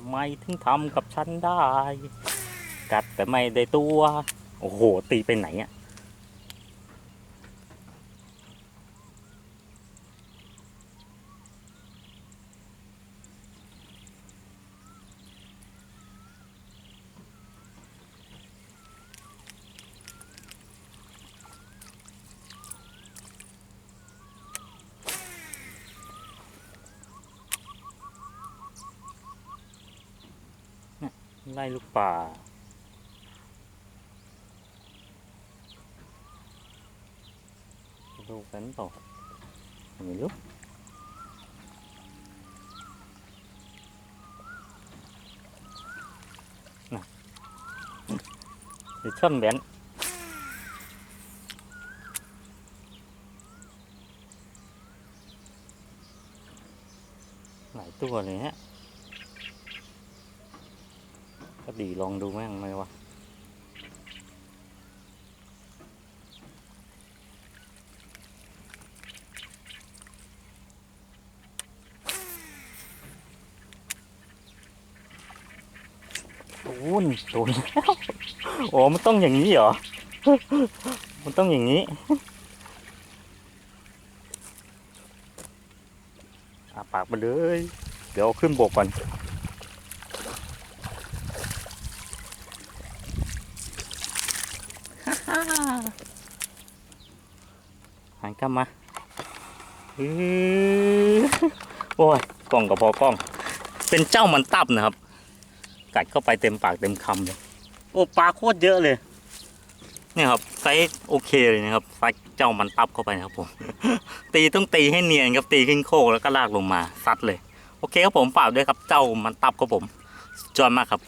ทำไมถึงทำกับฉันได้ กัดแต่ไม่ได้ตัว โอ้โห ตีไปไหนอะ ไล่ลูกป่า ดูกันต่อไม่รู้น่ะดิช่นแบนหลายตัวเลยฮะ ก็ดีลองดูแม่งไหมวะโอ้นโดนแล้วโอ้มันต้องอย่างนี้เหรอ มันต้องอย่างนี้อาปากมาเลย เดี๋ยวขึ้นบกก่อน หันกลับมาอื้อโอ้ยกล้องกับพอกล้อง เป็นเจ้ามันตับนะครับ กัดเข้าไปเต็มปากเต็มคำเลย โอ้ปลาโคตรเยอะเลย เนี่ยครับไซส์โอเคเลยนะครับไซส์เจ้ามันตับเข้าไปนะครับผม ตีต้องตีให้เนียนครับตีขึ้นโคกแล้วก็ลากลงมาซัดเลย โอเคครับผมฝากด้วยครับเจ้ามันตับครับผมสุดยอดมากครับ